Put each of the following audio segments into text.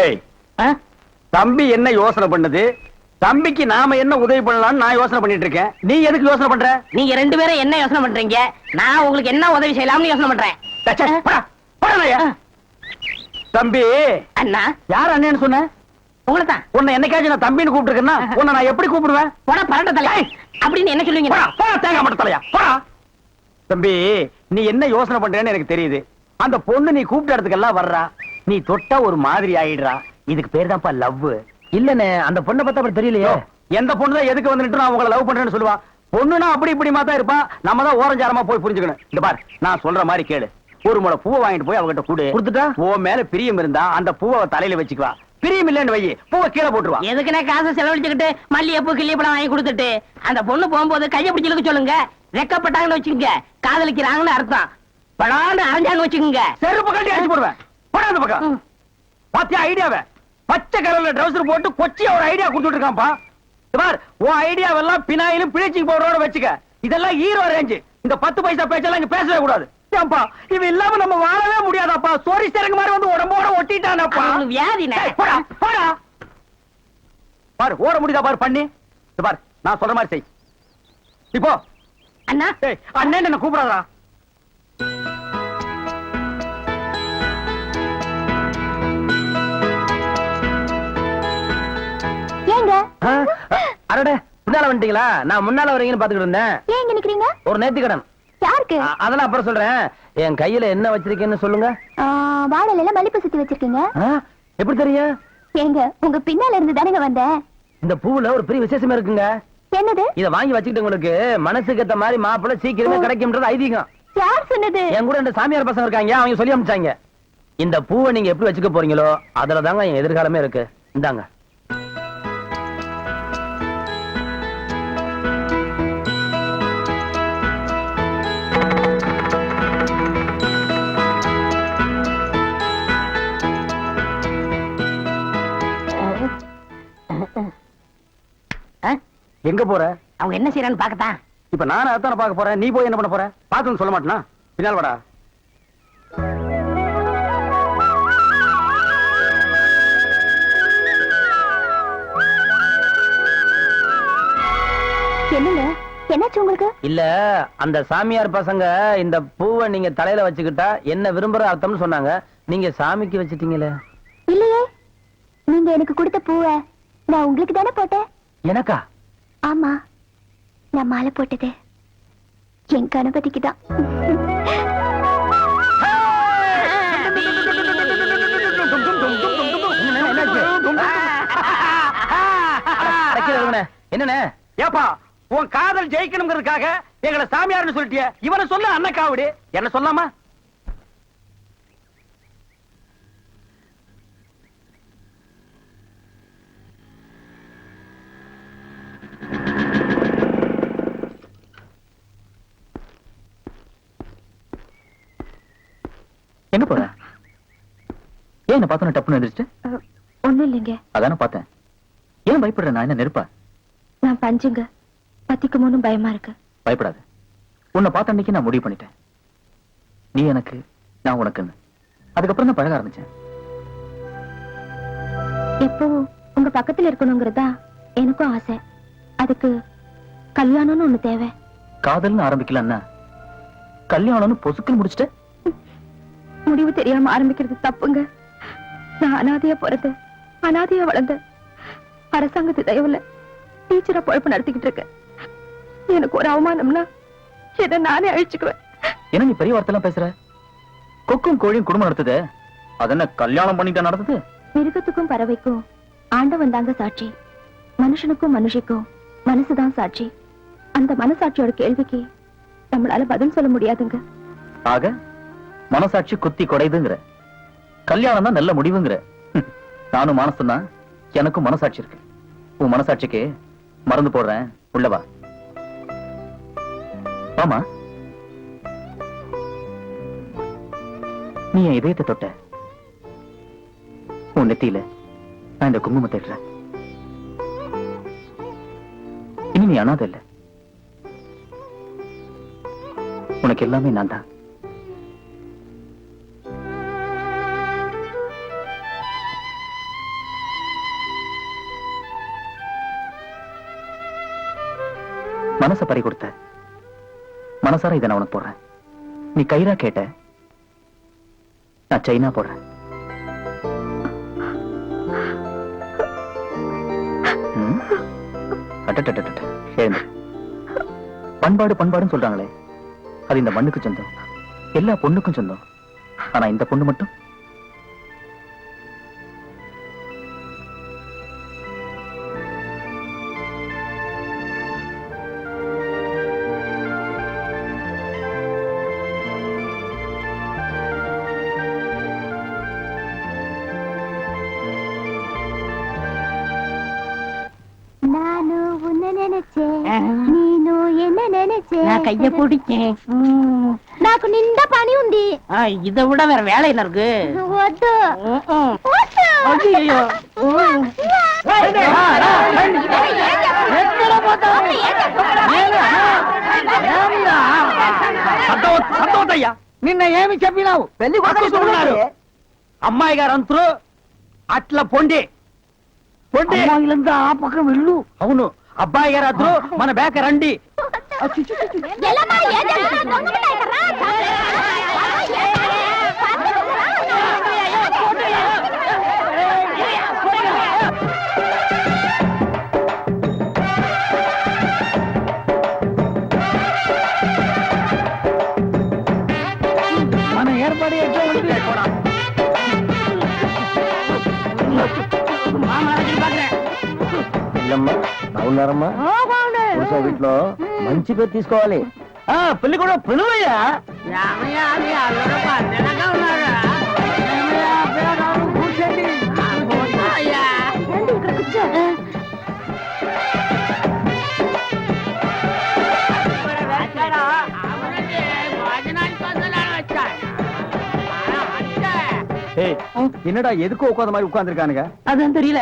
ஏய் தம்பி என்ன யோசனை பண்ணுது? தம்பிக்கு நாம என்ன உதவி பண்ணலாம்னு நான் யோசனை பண்ணிட்டு இருக்கேன். நீ எதுக்கு யோசனை பண்ற? நீங்க ரெண்டு பேரும் என்ன யோசனை பண்றீங்க? நான் உங்களுக்கு என்ன உதவி செய்யலாம்னு யோசனை பண்றேன். தம்பி அண்ணா. யார் அண்ணன்னு சொன்ன? உங்களை தான் உன்னை என்னைக்காச்சும் நான் தம்பின்னு கூப்பிட்டுருக்கேன்னா உன்னை நான் எப்படி கூப்பிடுவேன்? போட பரட்ட தலை அப்படின்னு என்ன சொல்லுவீங்க? போடா, தேங்காய் மட்டும் தலையா. போடா. தம்பி நீ என்ன யோசனை பண்றேன்னு எனக்கு தெரியுது. அந்த பொண்ணு நீ கூப்பிட்ட இடத்துக்கெல்லாம் வர்றா. நீ தொட்டா ஒரு மாதிரி ஆயிடுறா. இதுக்கு பேர் தான்ப்பா லவ். இல்லனே அந்த பொண்ணை பார்த்தா அப்படி தெரியலையே. எந்த பொண்ணு தான் எதுக்கு வந்துட்டு நான் உங்களை லவ் பண்றேன்னு சொல்லுவா? பொண்ணுனா அப்படி இப்படி தான் இருப்பா. நம்ம தான் ஓரஞ்சாரமா போய் புரிஞ்சுக்கணும். இந்த பார் நான் சொல்ற மாதிரி கேளு. ஒரு முளை பூவை வாங்கிட்டு போய் அவகிட்ட கொடு. கொடுத்துட்டா? உன் மேல பிரியம் இருந்தா அந்த பூவை தலையில வச்சுக்குவா. பிரியம் இல்லைன்னு வை பூவை கீழே போட்டுருவா. எதுக்குண்ணே காசை செலவழிச்சுக்கிட்டு மல்லிகைப்பூ கிள்ளிப்பழம் வாங்கி கொடுத்துட்டு? அந்த பொண்ணு போகும்போது கையை பிடிச்சிருக்க சொல்லுங்க. வெக்கப்பட்டாங்கன்னு வச்சுக்கோங்க. காதலிக்கிறாங்கன்னு அர்த்தம். படான்னு அரைஞ்சாங்கன்னு வச்சுக்கோங்க. செருப்பு கட்டி அடிச்சு போடுவேன். போடா அந்த பக்கம். பாத்தியா ஐடியாவை? பச்சை கலர்ல ட்ரௌசர் போட்டு கொச்சியா ஒரு ஐடியா கொடுத்துட்டு இருக்கான்ப்பா இது பார் உன் ஐடியாவெல்லாம் பினாயிலும் பிளீச்சிங் பவுடரோட வச்சுக்க. இதெல்லாம் ஹீரோ ரேஞ்சு இந்த பத்து பைசா பேச்செல்லாம் இங்க பேசவே கூடாது. ஏன்பா இது இல்லாம நம்ம வாழவே முடியாதாப்பா. சோரி சரக்கு மாதிரி வந்து உடம்போட ஒட்டிட்டானப்பா. ஏய், போடா போடா. பாரு ஓட முடியுதா பாரு பண்ணி. பார் நான் சொல்ற மாதிரி செய். இப்போ அண்ணா. அண்ணன் என்ன கூப்பிடாதா வந்துட்டீங்களா? நான் முன்னால வரீங்கன்னு பாத்துக்கிட்டு இருந்தேன். ஏன் இங்க நிக்கிறீங்க? ஒரு நேர்த்திக்கடன் யாருக்கு? அதெல்லாம் அப்புறம் சொல்றேன். என் கையில என்ன வச்சிருக்கேன்னு சொல்லுங்க. வாழலையில மல்லிப்பூ சுத்தி வச்சிருக்கீங்க? எப்படி தெரியும்? ஏங்க உங்க பின்னால இருந்து தானேங்க வந்தேன். இந்த பூவுல ஒரு பெரிய விசேஷமே இருக்குங்க. என்னது? இத வாங்கி வச்சுக்கிட்டு உங்களுக்கு மனசுக்கு ஏத்த மாதிரி மாப்பிள்ளை சீக்கிரமே கிடைக்கும்ன்றது ஐதீகம். யார் சொன்னது? என் கூட ரெண்டு சாமியார் பசங்க இருக்காங்க அவங்க சொல்லி அனுப்பிச்சாங்க இந்த பூவை நீங்க எப்படி வச்சுக்க போறீங்களோ அதுல தாங்க என் எதிர்காலமே இருக்கு. இந்தாங்க. எங்க போற? அவங்க என்ன செய்யறான்னு பாக்கத்தான் இப்ப நானும் அதான பார்க்க போறேன். நீ போய் என்ன பண்ண போற? பாத்துன்னு சொல்ல மாட்டேனா? பின்னால் வாடா. என்னங்க? என்னாச்சு உங்களுக்கு? இல்ல அந்த சாமியார் பசங்க இந்த பூவை நீங்க தலையில வச்சுக்கிட்டா என்ன விரும்புற அர்த்தம்னு சொன்னாங்க. நீங்க சாமிக்கு வச்சிட்டீங்களே. இல்லையே. நீங்க எனக்கு கொடுத்த பூவை நான் உங்களுக்கு தானே போட்டேன். எனக்கா? ஆமா நான் மாலை போட்டது. என் கணபதிக்கு தான். என்னண்ணே? ஏப்பா உன் காதல் ஜெயிக்கணுங்கிறதுக்காக எங்களை சாமியார்னு சொல்லிட்டிய. இவனை சொல்ல அண்ணக்காவடி என்ன சொல்லாமா? எங்க போற? ஏன் என்ன பார்த்தோன்னு டப்புன்னு எந்திரிச்சு ஒண்ணும் இல்லைங்க. அதானே பார்த்தேன். ஏன் பயப்படுற? நான் என்ன நெருப்பா? நான் பஞ்சுங்க. பத்திக்குமோன்னு பயமா இருக்கு. பயப்படாத. உன்னை பார்த்த அன்னைக்கு நான் முடிவு பண்ணிட்டேன். நீ எனக்கு நான் உனக்குன்னு. அதுக்கப்புறம் தான் பழக ஆரம்பிச்சேன். எப்பவும் உங்க பக்கத்துல இருக்கணுங்கிறதா எனக்கும் ஆசை. அதுக்கு கல்யாணம்னு ஒண்ணு தேவை. காதல்னு ஆரம்பிக்கலன்னா கல்யாணம்னு பொசுக்குன்னு முடிச்சிட்ட முடிவு தெரியாம ஆரம்பிக்கிறது தப்புங்க. நான் அனாதையா பிறந்த அனாதையா வளர்ந்த அரசாங்கத்து தயவுல டீச்சரா பொழப்பு நடத்திக்கிட்டு இருக்கேன். எனக்கு ஒரு அவமானம்னா இதை நானே அழிச்சுக்குவேன். என்ன நீ பெரிய வார்த்தைலாம் பேசுற? கொக்கும் கோழியும் குடும்பம் நடத்துது? அதென்ன கல்யாணம் பண்ணிட்டு நடத்துது? மிருகத்துக்கும் பறவைக்கும் ஆண்டவன் தாங்க சாட்சி. மனுஷனுக்கும் மனுஷிக்கும் மனசுதான் சாட்சி. அந்த மனசாட்சியோட கேள்விக்கு நம்மளால பதில் சொல்ல முடியாதுங்க. ஆக? மனசாட்சி குத்தி கொடைதுங்கிற. கல்யாணம் தான் நல்ல முடிவுங்கிற. நானும் மானசம் எனக்கும் மனசாட்சி இருக்கு. உன் மனசாட்சிக்கு மறந்து போடுறேன். உள்ளவா ஆமா நீ என் இதயத்தை தொட்ட. உன் நெத்தியில நான் இந்த குங்குமத்தை இடுறேன் இனி நீ அனாதை இல்ல உனக்கு எல்லாமே நான் தான். மனச பறி கொடுத்த. மனசார இதை நான் உனக்கு போடுறேன். நீ கயிறா கேட்ட. நான் சைனா போடுறேன். ம்? பண்பாடு பண்பாடுன்னு சொல்றாங்களே. அது இந்த மண்ணுக்கு சொந்தம். எல்லா பொண்ணுக்கும் சொந்தம். ஆனா இந்த பொண்ணு மட்டும் నేను ఎన్న నెనచే నా கைய பிடிச்சேன் ம். నాకు నిండా పని ఉంది ஆ, இதை விட வேற வேலையில இருக்கு వద్దు ம், ம். వద్దు. ஐயையோ. ம். ரா, ரா, ரா. எத்தனை போட்டா? ஏன்னா? ஏன்னா? సంతోష్ సంతోష్ అయ్యా నిన్న ఏమి చెప్పినావు పెళ్లి కొడుకు చూస్తున్నారు. అమ్మాయి గారు అంతరు అట్లా పొండి పొండి అమ్మాయిలంతా ఆ పక్క వెళ్ళు అవును అబ్బాయి గారు అద్దరు మన బేక రండి. బాగున్నారమ్మా ఓ, బాగుండు. పురుష వీటిలో మంచి పేరు తీసుకోవాలి ఆ పెళ్లి కూడా పిలువయ్యా రామయ్య అది అల్లడ పద్దెనగా ఉన్నారా ఏమయ్యా, పిల్లగాడు కూర్చోండి. ఆ, కూర్చోయ్యా. రండి, ఇక్కడ కూర్చో. అక్కడ அவனுக்கு భోజనానికి వదలని వచ్చాడు. ఆ, అంతే. ஏய் என்னடா எதுக்கு உட்காந்த மாதிரி உட்கார்ந்துருக்கானுங்க அதான் தெரியல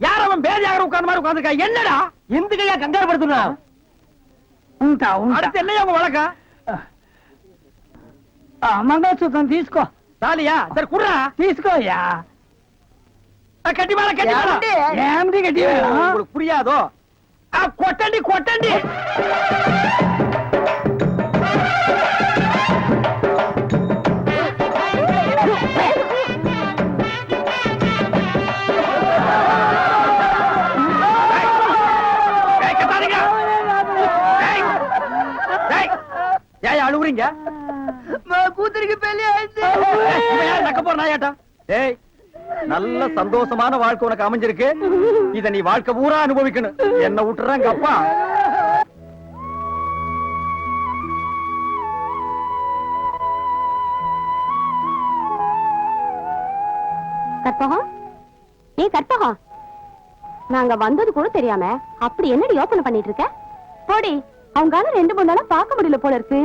யார் அவன் பேதியாக உட்கார்ந்த மாதிரி உட்கார்ந்துருக்கா என்னடா எந்துக்கையா கங்காரு படுத்துனா ఉంటా ఉంటా அடுத்து என்னையா உங்க வழக்கா మంగళసూత్రం తీసుకో தாலியா சரி குடுறா తీసుకోయ్యా கட்டி மேல கட்டி மேல ఏమిటి గట్టి உங்களுக்கு புரியாதோ ஆ, கொட்டண்டி கொட்டண்டி இவருக்கு பெரிய நல்ல சந்தோஷமான வாழ்க்கை உனக்கு அமைஞ்சிருக்கு. இத நீ வாழ்க்கை பூரா அனுபவிக்கணும். என்ன விட்டுறாங்க அப்பா. கற்பகம்? ஏ கற்பகம். நாங்க வந்தது கூட தெரியாம அப்படி என்னடி ஓபன் பண்ணிட்டு இருக்க? போடி அவங்க ரெண்டு மூணு நாளும் பார்க்க முடியல போல இருக்கு.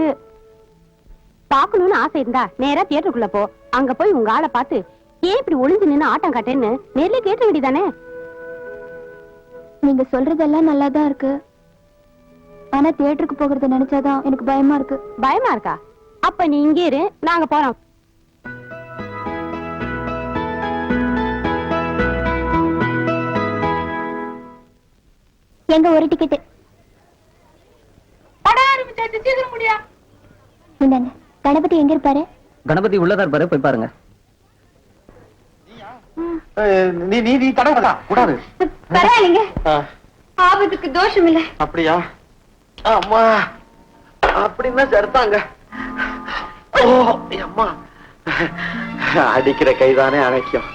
பார்க்கணும்னு ஆசை இருந்தா நேரா தியேட்டருக்குள்ள போ. அங்க போய் உங்க ஆளை பார்த்து ஏன் இப்படி ஒளிஞ்சு நின்னு ஆட்டம் காட்டேன்னு? நேர்ல கேட்ட வேண்டியதானே? நீங்க சொல்றதெல்லாம் நல்லா தான் இருக்கு. ஆனா தியேட்டருக்கு போகிறத நினைச்சாதான் எனக்கு பயமா இருக்கு. பயமா இருக்கா? அப்ப நீ இங்கே இரு நாங்க போறோம். எங்க ஒரு டிக்கெட் இந்தாங்க. கணபதி எங்க இருப்பாரு கணபதி உள்ளதா இருப்பாரு. போய் பாருங்க. நீ நீ நீ தடவை கூடாது. பரவாயில்லைங்க. ஆபத்துக்கு தோஷம் இல்ல அப்படியா? அம்மா. அப்படின்னா சரிதாங்க ஓ அம்மா. அடிக்கிற கைதானே அணைக்கும்.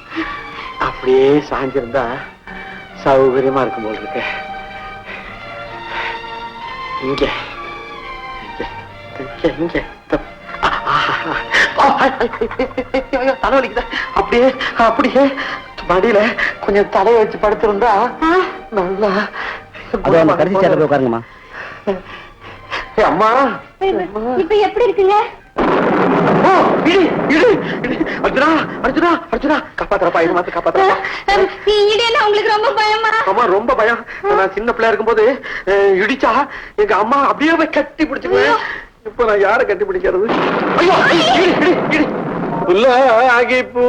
அப்படியே சாஞ்சிருந்தா சௌகரியமா இருக்கும் போல் இருக்கு. இங்க இங்க இங்க தலைவலிக்குதா. அப்படியே அப்படியே மடியில கொஞ்சம் தலையை வச்சு படுத்திருந்தா நல்லா உட்காருங்கம்மா. அம்மா. இப்ப எப்படி இருக்குங்க? அர்ஜுனா அர்ஜுனா அர்ஜுனா. காப்பாத்துறப்பா இது மாத்து காப்பாத்துறப்பா. உங்களுக்கு ரொம்ப பயமா? அம்மா ரொம்ப பயம். நான் சின்ன பிள்ளையா இருக்கும்போது இடிச்சா எங்க அம்மா அப்படியே போய் கட்டி பிடிச்சுக்குவேன். இப்ப நான் யாரை கட்டிப்பிடிக்கிறது? ஐயோ இடி இடி இடி புல்லாகி பூ